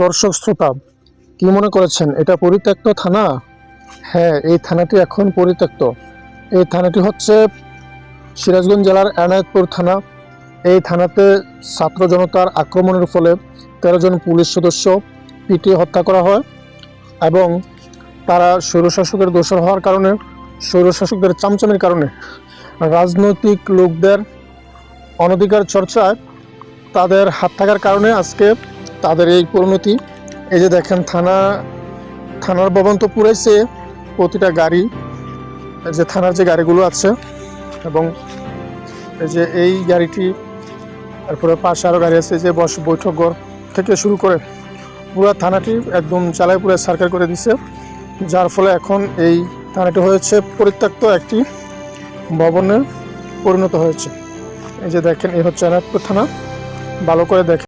দর্শক শ্রোতা, কি মনে করেছেন? এটা পরিত্যক্ত থানা? হ্যাঁ এই থানাটি এখন পরিত্যক্ত। এই থানাটি হচ্ছে সিরাজগঞ্জ জেলার এনায়েতপুর থানা। এই থানাতে ছাত্র জনতার আক্রমণের ফলে তেরো জন পুলিশ সদস্য পিটিয়ে হত্যা করা হয় এবং তারা স্বৈরশাসকের দোষর হওয়ার কারণে, স্বৈরশাসকদের চামচামির কারণে রাজনৈতিক লোকদের অনধিকার চর্চায় তাদের হাত থাকার কারণে আজকে তাদের এই পরিণতি। এই যে দেখেন, থানা, থানার ভবন তো পুরাইছে প্রতিটা গাড়ি যে থানার যে গাড়িগুলো আছে এবং এই যে এই গাড়িটি, তারপরে পাশে আরও গাড়ি আছে যে বস বৈঠক ঘর থেকে শুরু করে পুরো থানাটি একদম চালায় পুরো সার্কেল করে দিছে। যার ফলে এখন এই থানাটি হয়েছে পরিত্যক্ত একটি ভবনে পরিণত হয়েছে। এই যে দেখেন, এই হচ্ছে এনায়তপুর থানা। ভালো করে দেখেন